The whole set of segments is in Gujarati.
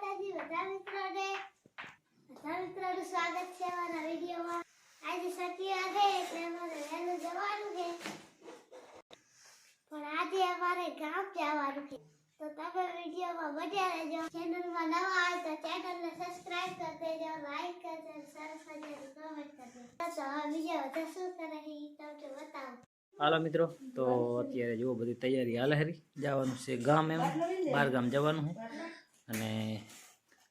માતાજી બધા મિત્રોને બધા મિત્રોનું સ્વાગત છે અમારા વિડીયોમાં આજે શનિવાર છે એટલે અમારે વહેલું જવાનું છે પણ આજે અમારે ગામ જવાનું છે તો તમે વિડીયોમાં મજા રહેજો ચેનલમાં નવા હોય તો ચેનલને સબસ્ક્રાઇબ કરી દેજો લાઈક કરજો સરસ મજાની કોમેન્ટ કરજો તો હવે બીજા બધા શું કરે છે ઈ તમને બતાવું હાલો મિત્રો, તો અત્યારે જુઓ બધી તૈયારી હાલે હરી. જવાનું છે ગામ એમ, બાર ગામ જવાનું છે. અને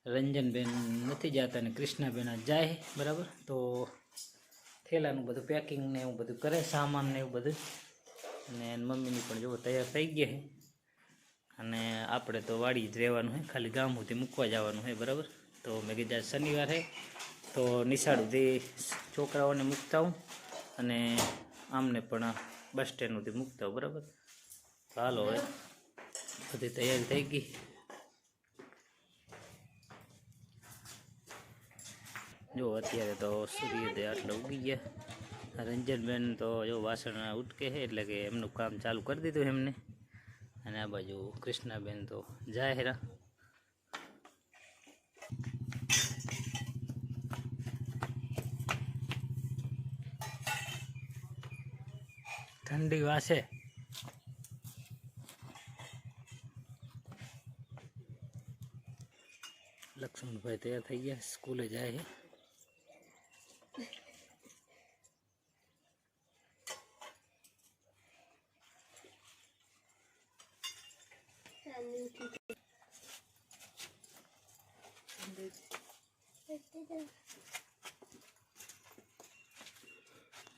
રંજનબેન નથી જતા અને કૃષ્ણાબેન જાય બરાબર? તો થેલાનું બધું પેકિંગ ને એવું બધું કરે સામાન ને એવું બધું. અને એની મમ્મીની પણ જોવો તૈયાર થઈ ગયા છે. અને આપણે તો વાડી જ રહેવાનું છે ખાલી ગામ સુધી મૂકવા જવાનું છે બરાબર? તો મેં કીધું શનિવારે તો નિશાળ સુધી છોકરાઓને મૂકતા હું અને આમને પણ બસ સ્ટેન્ડ સુધી મૂકતા હોઉં, બરાબર? હાલો હવે બધી તૈયારી થઈ ગઈ. જો અત્યારે તો સૂર્યોદય આટલા ઉગી ગયા. રંજનબેન તો જો વાસણ ઉટકે છે, એટલે કે એમનું કામ ચાલુ કરી દીધું એમને. અને આ બાજુ કૃષ્ણાબેન તો જાય હેરા ઠંડી વાસે. લક્ષ્મણભાઈ તૈયાર થઈ ગયા, સ્કૂલે જાય છે.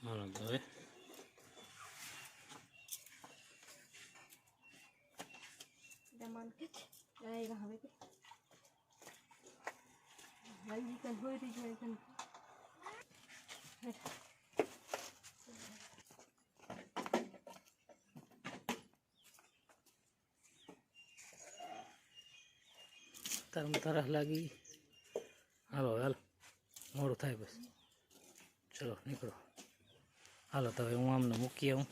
હાલો તો હવે તરમ તરફ લાગી. હાલો, હાલ. મોડું થાય બસ. ચલો, નીકળો. હાલો, તો હવે હું આમને મૂકી આવું.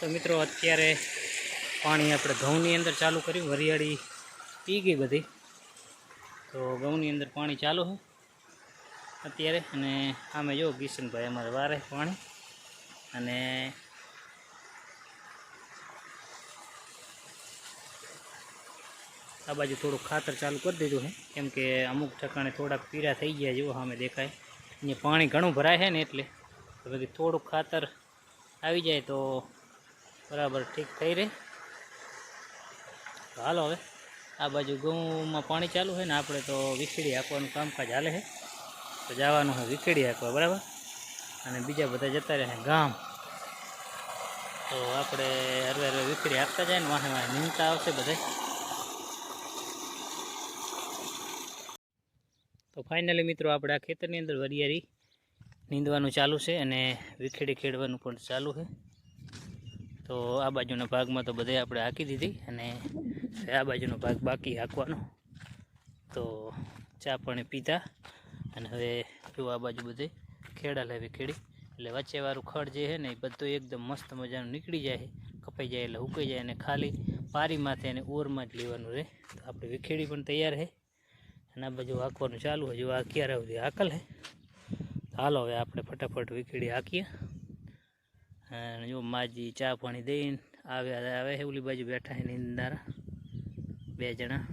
તો મિત્રો, અત્યારે પાણી આપણે ઘઉંની અંદર ચાલુ કર્યું. વરિયાળી પી ગઈ બધી. તો ઘઉંની અંદર પાણી ચાલુ છે. અત્યારે અને આમે જો કિશનભાઈ અમારે વારે પાણી અને આ બાજુ થોડુંક ખાતર ચાલુ કરી દીધું છે. કેમ કે અમુક ઠકાણે થોડાક પીળા થઈ ગયા જેવો સામે દેખાય. અહીંયા પાણી ઘણું ભરાય છે ને એટલે પછી થોડુંક ખાતર આવી જાય તો બરાબર ઠીક થઈ રહે. હાલો હવે, આ બાજુ ઘઉંમાં પાણી ચાલુ છે ને, આપણે તો વીસળી આપવાનું કામકાજ હાલે છે. તો જવાનું હોય વીખેડી હાંકવા, બરાબર? અને બીજા બધા જતા રહે ગામ. તો આપણે હરવે હરવે વીખડી હાંકતા જાય ને વાહે વાહે નીમતા આવશે બધા તો ફાઇનલી મિત્રો આપણે આ ખેતરની અંદર વરિયાળી નીંદવાનું ચાલુ છે અને વીખેડી ખેડવાનું પણ ચાલુ છે. તો આ બાજુના ભાગમાં તો બધે આપણે હાંકી દીધી અને આ બાજુનો ભાગ બાકી હાંકવાનો. તો ચા પાણી પીધા. અને હવે જો આ બાજુ બધે ખેડા લેવી ખેડી. એટલે વચ્ચેવાળું ખડ જે છે ને એ બધું એકદમ મસ્ત મજાનું નીકળી જાય કપાઈ જાય એટલે ઉકાઈ જાય અને ખાલી પારી માથે અને ઓરમાં જ લેવાનું રહે. તો આપણે વિખેડી પણ તૈયાર છે. અને આ બાજુ હાંકવાનું ચાલુ હજુ આ ક્યારે સુધી હાકલ છે. હાલો હવે આપણે ફટાફટ વિખેડી હાંકીએ. અને જો માજી ચા પાણી દઈને આવે આવે છે. ઓલી બાજુ બેઠા છે નિંદારા. બે જણા.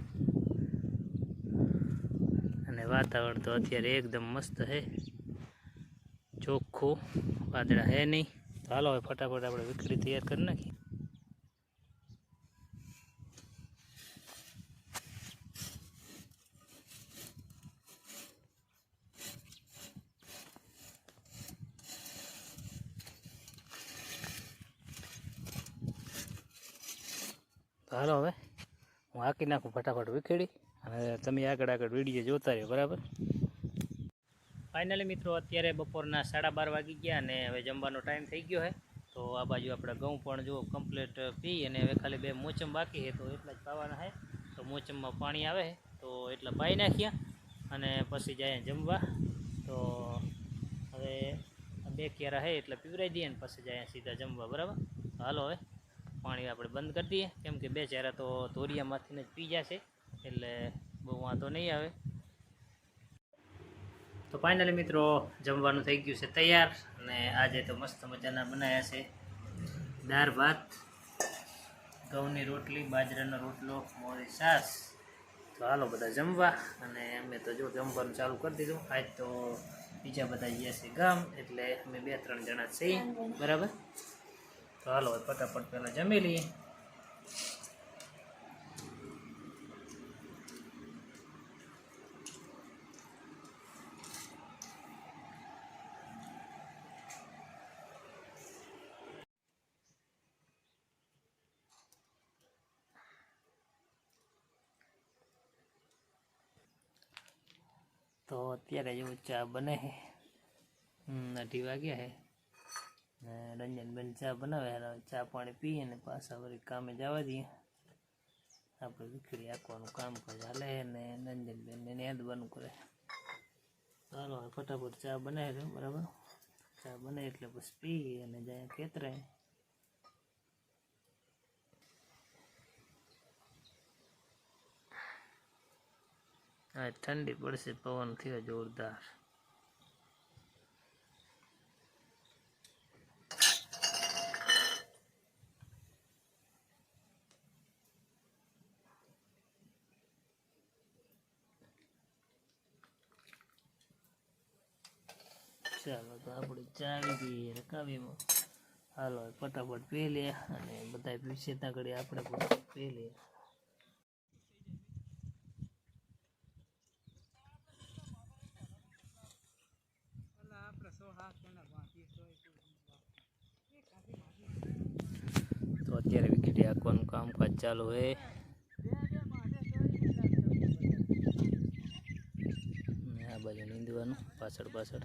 વાતાવરણ તો અત્યારે એકદમ મસ્ત છે. ચોખ્ખું. વાદળા હે નહીં. હાલો હવે ફટાફટ આપણે વિખડી તૈયાર કરી નાખીએ તો હાલો હવે હું હાંકી નાખું ફટાફટ વિખેડી અને તમે આગળ આગળ વીડિયો જોતા રહ્યો, બરાબર? ફાઇનલી મિત્રો, અત્યારે બપોરના સાડા બાર વાગી ગયા અને હવે જમવાનો ટાઈમ થઈ ગયો છે. તો આ બાજુ આપણે ઘઉં પણ જો કમ્પ્લીટ પી અને હવે ખાલી બે મોચમ બાકી છે, તો એટલા જ પાવાના છે. તો મોચમમાં પાણી આવે તો એટલા પાઈ નાખ્યા અને પછી જાય જમવા. તો હવે બે ક્યારા હે એટલે પીવરાઈ દઈએ ને પછી જાય સીધા જમવા, બરાબર? હાલો હવે. પાણી આપણે બંધ કરી દઈએ. કેમ કે બે ચહેરા તો ધોરિયામાંથી જ પી જશે, એટલે બહુ વાંધો નહીં આવે. તો ફાઇનલી મિત્રો, જમવાનું થઈ ગયું છે તૈયાર, અને આજે તો મસ્ત મજાના બનાવ્યા છે. દાળ ભાત, ઘઉંની રોટલી, બાજરાનો રોટલો, મોરી છાશ. તો હાલો બધા જમવા, અને અમે તો જો જમવાનું ચાલુ કરી દીધું. આજ તો બીજા બધા ગયા છે ગામ, એટલે અમે બે ત્રણ જણા છીએ. બરાબર? તો હાલો ફટાફટ પહેલાં જમી લઈએ. તો અત્યારે જેવું ચા બને છે. અઢી વાગ્યા ને રંજનબેન ચા બનાવે હવે ચા પાણી પીએ ને પાછા વળી કામે જવા દઈએ. આપણે વિખરી આંકવાનું કામ કરે, હાલે ને રંજનબેન એને યાદવાનું કરે. ચાલો ફટાફટ ચા બનાવી દઉં, બરાબર? ચા બને એટલે પછી પી અને જાય ખેતરે ઠંડી પડશે, પવન થયો જોરદાર. ચાલો તો આપણે ચાવી દઈએ રકાવીમાં હાલો, ફટાફટ પી લે અને બધા પીસે ત્યાં ઘડી આપણે પણ પી લઈએ તો અત્યારે વિકેટ આંકવાનું કામકાજ ચાલુ છે આ બાજુ નીંદવાનું પાછળ પાછળ.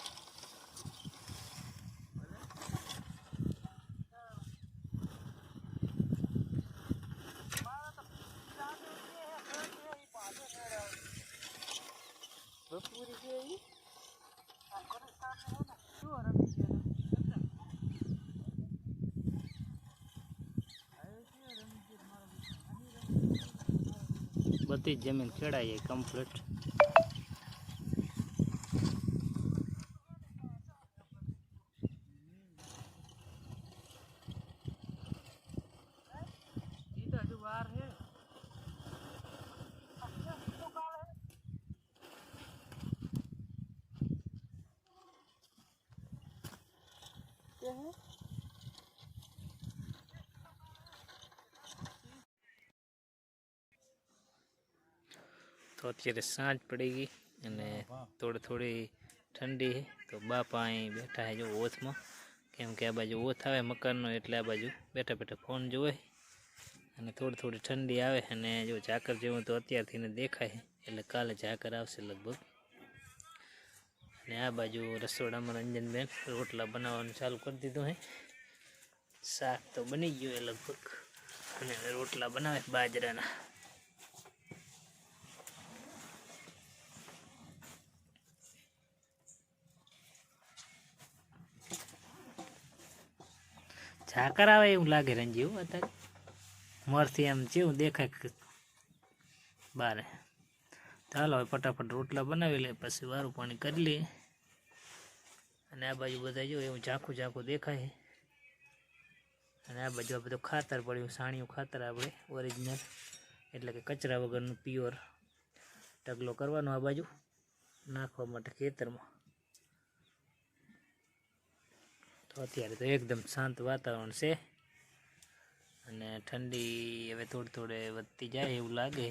બધી જ જમીન ખેડાઈ જાય કમ્પ્લીટ તો અત્યારે સાંજ પડી ગઈ અને થોડી થોડી ઠંડી તો બાપા અહીં બેઠા છે જો ઓથમાં. કેમ કે આ બાજુ ઓથ આવે મકાનનો, એટલે આ બાજુ બેઠા બેઠા ફોન જોવે. અને થોડી થોડી ઠંડી આવે અને જો ઝાકર જેવું તો અત્યારથી દેખાય. એટલે કાલે ઝાકર આવશે લગભગ. અને આ બાજુ રસોડામાં રંજનબેન રોટલા બનાવવાનું ચાલુ કરી દીધું હે. શાક તો બની ગયું એ લગભગ. અને રોટલા બનાવે બાજરાના. ઝાકર આવે એવું લાગે રંજીવ અત્યારે. મરથી એમ જેવું દેખાય બારે. ચાલો હવે ફટાફટ રોટલા બનાવી લે પછી વારું પાણી કરી લઈએ. અને આ બાજુ બધા જો એવું ઝાંખું ઝાંખું દેખાય. અને આ બાજુ આ બધું ખાતર પડ્યું, સાણિયું ખાતર આપણે ઓરિજિનલ એટલે કે કચરા વગરનું પ્યોર ઢગલો કરવાનો આ બાજુ. નાખવા માટે ખેતરમાં. તો અત્યારે તો એકદમ શાંત વાતાવરણ છે. અને ઠંડી હવે થોડી થોડે વધતી જાય એવું લાગે.